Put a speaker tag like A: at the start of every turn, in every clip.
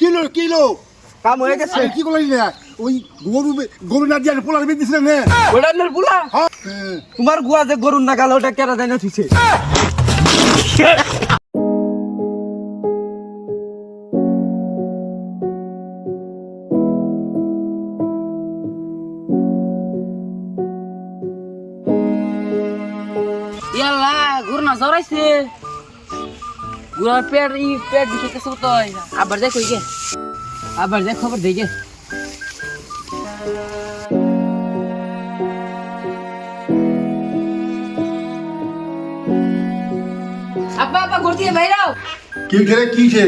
A: Kilo kilo.
B: কাম হয়ে গেছে।
A: কি করলি না ওই গরু গরু না দিয়ে পোলার বেঁধে দিছিলেন না
B: ওটা
A: হ্যাঁ।
B: তোমার গুয়া যে গরুর না গাল ওটা কেরা জানি উঠিছে
C: ইয়াল্লা ঘুরনা জরাইছে ঘুরার পেট ই পেট বিষে কিছু তো আবার যাই কই গে আবার যাই খবর দেই গে আব্বা আব্বা ঘুরতে বাইরাও
A: কি ছেলে কি সে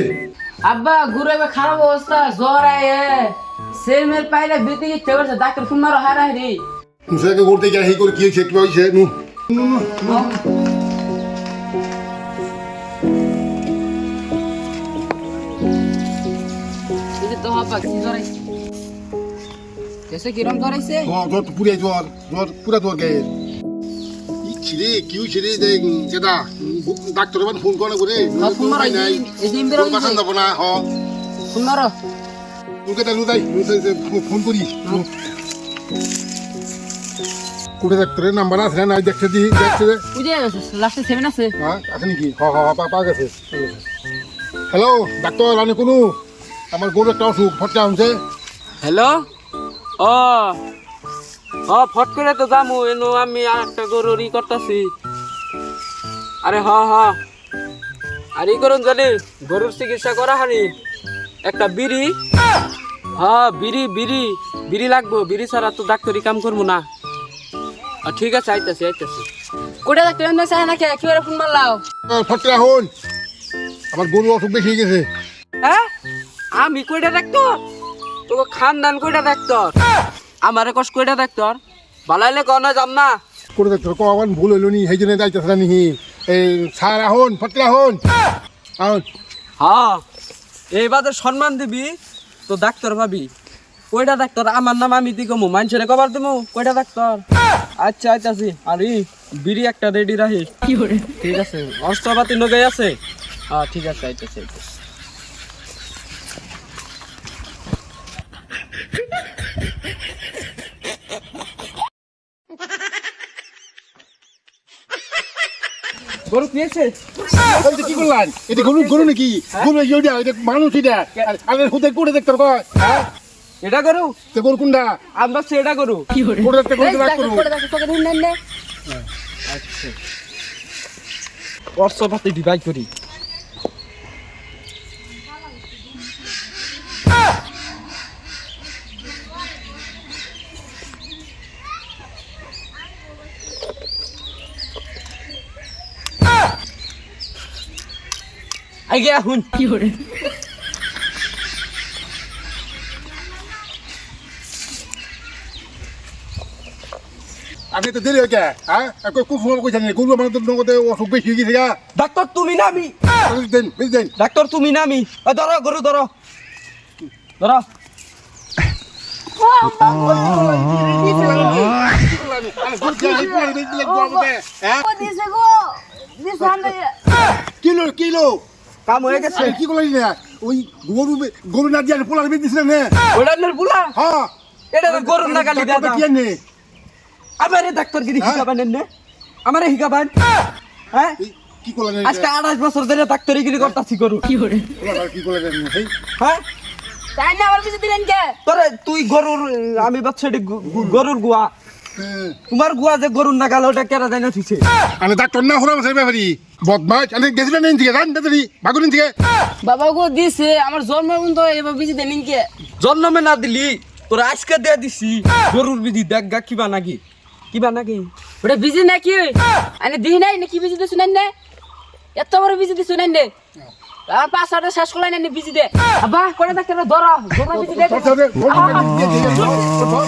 C: আব্বা ঘুরে এবার খারাপ অবস্থা জ্বর আয়ে। সেল মেল পাইলে বেতে গিয়ে চেয়ে ডাক্তার ফোন মারো হারা হারি
A: মুসাকে করতে গিয়ে এই করে কি হয়েছে কি হয়েছে নু নু, নু,
C: আব্বা কি জরাইছে কেসে কিরম জরাইছে
A: জ্বর জ্বর পুরে জ্বর জ্বর পুরা জ্বর গায়ে। ইচ্ছি রে কি হয়েছে যেটা ডাক্তার বান ফোন করে করে
C: ফোন মারো,
A: নাই।
C: এই
A: না হ।
C: ফোন মারো।
A: ফোন করি। কোটে ডাক্তারের নাম্বার আছে না দেখছে দি দেখছে যে
C: ওই লাস্টে সেভেন আছে।
A: হ্যাঁ আছে নাকি? হ হ হ, পা পা গেছে। হ্যালো ডাক্তার আমি কোনো? আমার গরু একটা অসুখ ফটকা হচ্ছে
B: হ্যালো? ও হ ফট করে তো যামু এনো আমি আর একটা গরুর ই করতেছি। আরে হ হ। আর ই করুন জানি গরুর চিকিৎসা করা হারি একটা বিড়ি। হ্যাঁ বিড়ি বিড়ি বিড়ি লাগবো বিড়ি ছাড়া তো ডাক্তারি কাম করব না। ঠিক আছে আইতাছি আইতাছি।
C: কোটা ডাক্তার চাই না কে কি করে ফোন মারলাও।
A: ফটকা হন আমার গরু অসুখ বেশি গেছে।
B: আমি কইটা ডাক্তার তোকে খানদান কইটা ডাক্তার আমারে কষ্ট কইটা ডাক্তার বালাইলে কনা যাম না।
A: করে ডাক্তার কখন ভুল হইল নি সেই জন্য যাইতেছে না নিহি। এই সার আহন ফটকা হন আহন।
B: হ্যাঁ এই বাদে সম্মান দিবি তো ডাক্তার ভাবি। কইটা ডাক্তার আমার নাম আমি দি কমু মানুষের কবার দিমু? কইটা ডাক্তার আচ্ছা আইতাছি। আর ই বিড়ি একটা রেডি রাখি
C: কি করে
B: ঠিক আছে অস্ত্রপাতি নগে আছে। হ্যাঁ ঠিক আছে আইতাছি আইতাছি। গরু
A: দিয়েছে যে কি করলেন? এটা গরু গরু নাকি? গরু এই ওইটা এটা মানুষ এটা। আর- হুদে করে ডাক্তার কয়? হ্যাঁ?
B: এটা গরু?
A: তে গরু কোনটা?
B: আমরা সেটা গরু।
C: কি করে?
A: করে দেখতে করে
C: দেখতে তোকে নেন নে
B: অস্ত্রপাতি ডিভাইড করি। আগে এখন
C: কি করে
A: আগে তো দেরি হয়ে? গে হ্যাঁ খুব সময় কইছেন গরু আমার তো নগদে অসুখ বেশি হয়ে গেছে
B: ডাক্তার তুমি না আমি
A: দেন বেশি দেন।
B: ডাক্তার তুমি না আমি ধরো গরু ধরো। ধরো।
A: হ্যাঁ কিলো কিলো।
B: কাম হয়ে গেছে।
A: কি করলি না ওই গরু গরু না দিয়ে পোলার বেঁধে দিছিলেন না
B: ওটা বুলা
A: হ্যাঁ।
B: এটা তো গরুর না গালি
A: ডাক্তারটা
B: দাদা
A: কি আনে?
B: আমারে ডাক্তার গিরি
A: হ্যাঁ?
B: হিসাবান এনে? আমারে হিসাবান হ্যাঁ?
A: কি করলেন
B: আজকে আঠাশ বছর ধরে ডাক্তারি গিরি করতাছি গরু।
C: কি করে?
A: কি করলেন
B: হ্যাঁ?
C: তাই না আমার কিছু দিলেন কে?
B: তোরে তুই গরুর আমি বাচ্চা এটি গু- গু- গরুর গুয়া। তোমার গুয়া যে গরুর না গাল ওটা কেরা জানি উঠিছে
A: আমি ডাক্তার না হলাম সেই ব্যাপারি বদমাস আমি গেছিলেন নিন থেকে জান দাদি বাগুনিন থেকে
C: বাবা গো দিছে আমার জন্ম তো এবার বেশি দেন কে
B: জন্মে না দিলি তোর আজকে দিয়ে দিছি গরুর বিধি দেখ গা কিবা নাকি কিবা নাকি
C: ওটা বিজি নাকি আরে দিই নাই নাকি বিজি দিছু নাই নে এত বড় বিজি দিছু নাই নে আর পাঁচ হাজার শেষ করলাই না বিজি দে আবা করে ডাক্তার ধরো গোবর বিজি দে
A: তোর তোর